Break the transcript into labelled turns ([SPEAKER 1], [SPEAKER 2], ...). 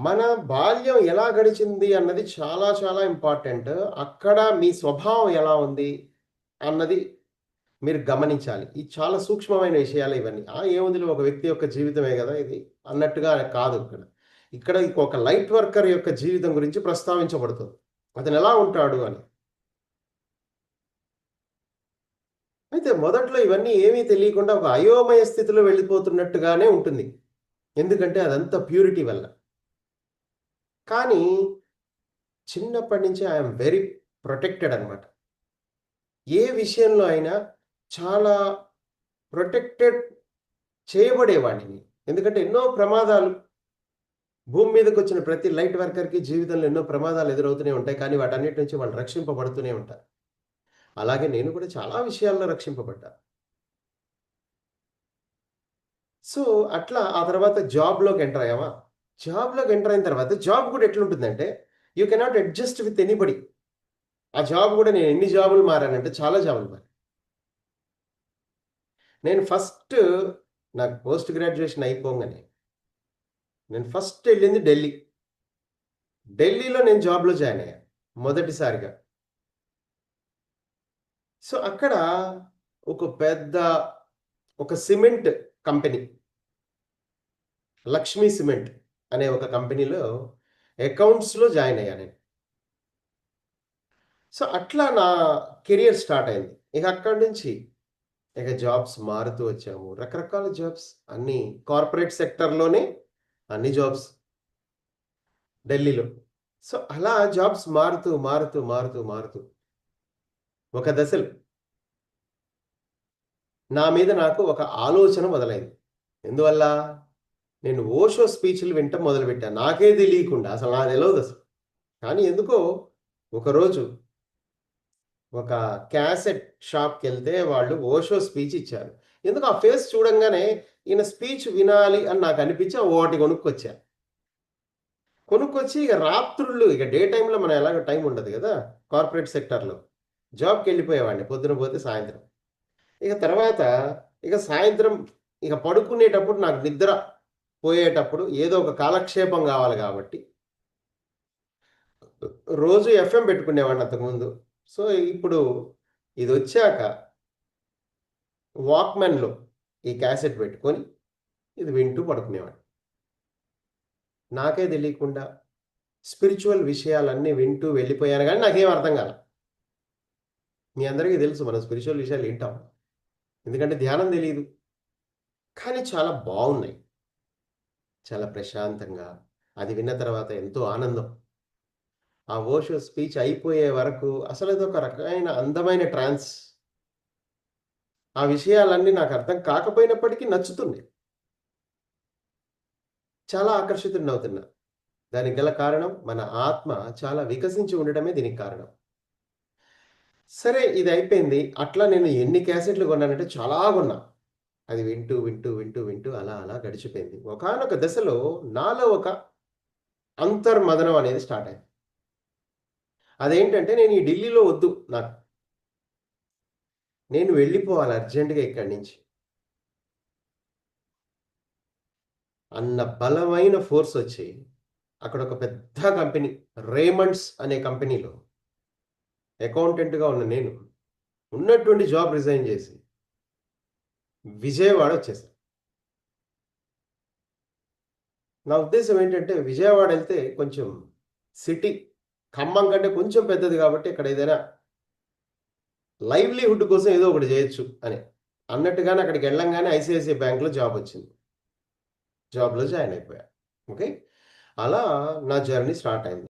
[SPEAKER 1] మన బాల్యం ఎలా గడిచింది అన్నది చాలా చాలా ఇంపార్టెంట్. అక్కడ మీ స్వభావం ఎలా ఉంది అన్నది మీరు గమనించాలి. ఇది చాలా సూక్ష్మమైన విషయాలు ఇవన్నీ. ఆ! ఏముందిలే ఒక వ్యక్తి యొక్క జీవితమే కదా ఇది అన్నట్టుగా కాదు ఇక్కడ. ఇక్కడ ఒక లైట్ వర్కర్ యొక్క జీవితం గురించి ప్రస్తావించబడుతుంది. అతను ఎలా ఉంటాడు అని. అయితే మొదట్లో ఇవన్నీ ఏమీ తెలియకుండా ఒక అయోమయ స్థితిలో వెళ్ళిపోతున్నట్టుగానే ఉంటుంది. ఎందుకంటే అదంతా ప్యూరిటీ వల్ల. కానీ చిన్నప్పటి నుంచి ఐ యామ్ వెరీ ప్రొటెక్టెడ్ అనమాట ఏ విషయంలో అయినా చాలా ప్రొటెక్టెడ్ చేయబడేవాడిని. ఎందుకంటే ఎన్నో ప్రమాదాలు భూమి మీదకి వచ్చిన ప్రతి లైట్ వర్కర్‌కి జీవితంలో ఎన్నో ప్రమాదాలు ఎదురవుతూనే ఉంటాయి. కానీ వాటన్నిటి నుంచి వాళ్ళు రక్షింపబడుతూనే ఉంటారు. అలాగే నేను కూడా చాలా విషయాల్లో రక్షింపబడ్డా. సో, అట్లా ఆ తర్వాత జాబ్‌లోకి ఎంటర్ అయ్యామా? జాబ్‌లోకి ఎంటర్ అయిన తర్వాత జాబ్ కూడా ఎట్లుంటుందంటే you cannot adjust with anybody ఆ జాబ్ కూడా నేను ఎన్ని జాబులు మారానంటే చాలా జాబులు మారా. నేను ఫస్ట్ నాకు పోస్ట్ గ్రాడ్యుయేషన్ అయిపోగానే నేను ఫస్ట్ వెళ్ళింది ఢిల్లీ. ఢిల్లీలో నేను జాబ్‌లో జాయిన్ అయ్యాను మొదటిసారిగా. సో, అక్కడ ఒక పెద్ద ఒక సిమెంట్ కంపెనీ. లక్ష్మీ సిమెంట్ అనే ఒక కంపెనీలో అకౌంట్స్‌లో జాయిన్ అయ్యా నేను. సో, అట్లా నా కెరియర్ స్టార్ట్ అయింది. ఇక అక్కడి నుంచి ఇక జాబ్స్ మారుతూ వచ్చాము. రకరకాల జాబ్స్ అన్ని కార్పొరేట్ సెక్టార్‌లోనే అన్ని జాబ్స్. ఢిల్లీలో. సో, అలా జాబ్స్ మారుతూ, మారుతూ, మారుతూ, మారుతూ ఒక దశలు నా మీద నాకు ఒక ఆలోచన మొదలైంది. ఎందువల్ల? నేను ఓషో స్పీచ్‌లు వినటం మొదలుపెట్టాను. నాకే తెలియకుండా అసలు నాకు తెలవదసలు. కానీ ఎందుకో ఒకరోజు ఒక క్యాసెట్ షాప్కి వెళ్తే వాళ్ళు ఓషో స్పీచ్ ఇచ్చారు. ఎందుకు ఆ ఫేస్ చూడంగానే ఈయన స్పీచ్ వినాలి అని నాకు అనిపించి ఒకటి కొనుక్కొచ్చా. కొనుక్కొచ్చి ఇక రాత్రుళ్ళు ఇక డే టైంలో మనం ఎలాగో టైం ఉండదు కదా కార్పొరేట్ సెక్టార్లు జాబ్కి వెళ్ళిపోయేవాడిని పొద్దున పోతే సాయంత్రం. ఇక తర్వాత ఇక సాయంత్రం ఇక పడుకునేటప్పుడు నాకు నిద్ర పోయేటప్పుడు ఏదో ఒక కాలక్షేపం కావాలి కాబట్టి రోజు ఎఫ్ఎం పెట్టుకునేవాడిని అంతకుముందు. సో, ఇప్పుడు ఇది వచ్చాక వాక్మెన్లో ఈ క్యాసెట్ పెట్టుకొని ఇది వింటూ పడుకునేవాడిని. నాకే తెలియకుండా స్పిరిచువల్ విషయాలన్నీ వింటూ వెళ్ళిపోయాను కానీ నాకేం అర్థం కాల మీ అందరికీ తెలుసు మనం స్పిరిచువల్ విషయాలు వింటాం. ఎందుకంటే ధ్యానం తెలియదు కానీ చాలా బాగున్నాయి చాలా ప్రశాంతంగా అది విన్న తర్వాత ఎంతో ఆనందం. ఆ ఓషో స్పీచ్ అయిపోయే వరకు అసలు ఇది ఒక రకమైన అందమైన ట్రాన్స్. ఆ విషయాలన్నీ నాకు అర్థం కాకపోయినప్పటికీ నచ్చుతుంది. చాలా ఆకర్షితుడినవుతున్నా. దానికి గల కారణం మన ఆత్మ చాలా వికసించి ఉండటమే దీనికి కారణం. సరే ఇది అయిపోయింది. అట్లా నేను ఎన్ని క్యాసెట్‌లు కొన్నానంటే చాలా కొన్నా. అది వింటూ, వింటూ, వింటూ, వింటూ అలా అలా గడిచిపోయింది. ఒకానొక దశలో నాలో ఒక అంతర్మదనం అనేది స్టార్ట్ అయింది. అదేంటంటే నేను ఈ ఢిల్లీలో వద్దు నాకు. నేను వెళ్ళిపోవాలి అర్జెంట్‌గా ఇక్కడి నుంచి. అన్న బలమైన ఫోర్స్ వచ్చి అక్కడ ఒక పెద్ద కంపెనీ రేమండ్స్ అనే కంపెనీలో అకౌంటెంట్‌గా ఉన్న నేను ఉన్నటువంటి జాబ్ రిజైన్ చేసి విజయవాడ వచ్చేసా. నా ఉద్దేశం ఏంటంటే విజయవాడ వెళ్తే కొంచెం సిటీ ఖమ్మం కంటే కొంచెం పెద్దది కాబట్టి ఇక్కడ ఏదైనా లైవ్లీహుడ్ కోసం ఏదో ఒకటి చేయొచ్చు అని. అన్నట్టుగానే అక్కడికి వెళ్ళంగానే ఐసిఐసిఐ బ్యాంక్‌లో జాబ్ వచ్చింది. జాబ్‌లో జాయిన్ అయిపోయా. ఓకే. అలా నా జర్నీ స్టార్ట్ అయింది.